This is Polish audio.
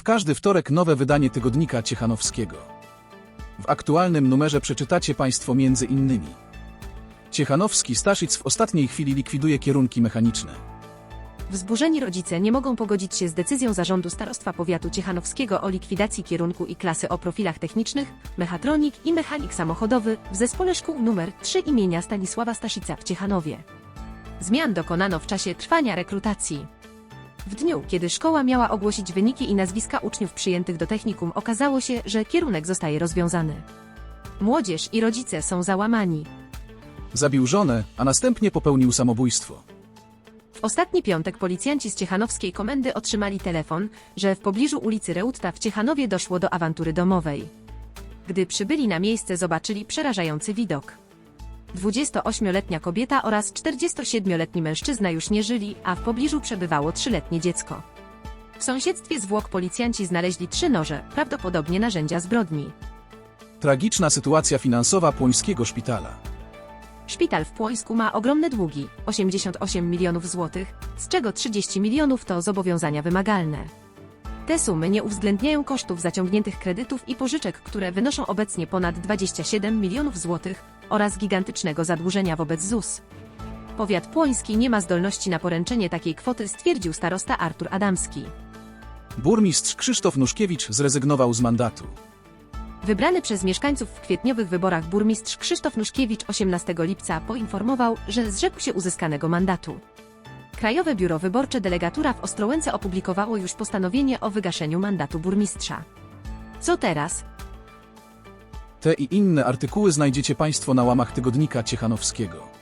W każdy wtorek nowe wydanie tygodnika Ciechanowskiego. W aktualnym numerze przeczytacie Państwo między innymi Ciechanowski Staszic w ostatniej chwili likwiduje kierunki mechaniczne. Wzburzeni rodzice nie mogą pogodzić się z decyzją zarządu Starostwa Powiatu Ciechanowskiego o likwidacji kierunku i klasy o profilach technicznych, mechatronik i mechanik samochodowy w zespole szkół nr 3 imienia Stanisława Staszica w Ciechanowie. Zmian dokonano w czasie trwania rekrutacji. W dniu, kiedy szkoła miała ogłosić wyniki i nazwiska uczniów przyjętych do technikum, okazało się, że kierunek zostaje rozwiązany. Młodzież i rodzice są załamani. Zabił żonę, a następnie popełnił samobójstwo. W ostatni piątek policjanci z Ciechanowskiej komendy otrzymali telefon, że w pobliżu ulicy Reutta w Ciechanowie doszło do awantury domowej. Gdy przybyli na miejsce, zobaczyli przerażający widok. 28-letnia kobieta oraz 47-letni mężczyzna już nie żyli, a w pobliżu przebywało 3-letnie dziecko. W sąsiedztwie zwłok policjanci znaleźli trzy noże, prawdopodobnie narzędzia zbrodni. Tragiczna sytuacja finansowa Płońskiego Szpitala. Szpital w Płońsku ma ogromne długi 88 milionów złotych, z czego 30 milionów to zobowiązania wymagalne. Te sumy nie uwzględniają kosztów zaciągniętych kredytów i pożyczek, które wynoszą obecnie ponad 27 milionów złotych oraz gigantycznego zadłużenia wobec ZUS. Powiat płoński nie ma zdolności na poręczenie takiej kwoty, stwierdził starosta Artur Adamski. Burmistrz Krzysztof Nuszkiewicz zrezygnował z mandatu. Wybrany przez mieszkańców w kwietniowych wyborach burmistrz Krzysztof Nuszkiewicz 18 lipca poinformował, że zrzekł się uzyskanego mandatu. Krajowe Biuro Wyborcze Delegatura w Ostrołęce opublikowało już postanowienie o wygaszeniu mandatu burmistrza. Co teraz? Te i inne artykuły znajdziecie Państwo na łamach tygodnika Ciechanowskiego.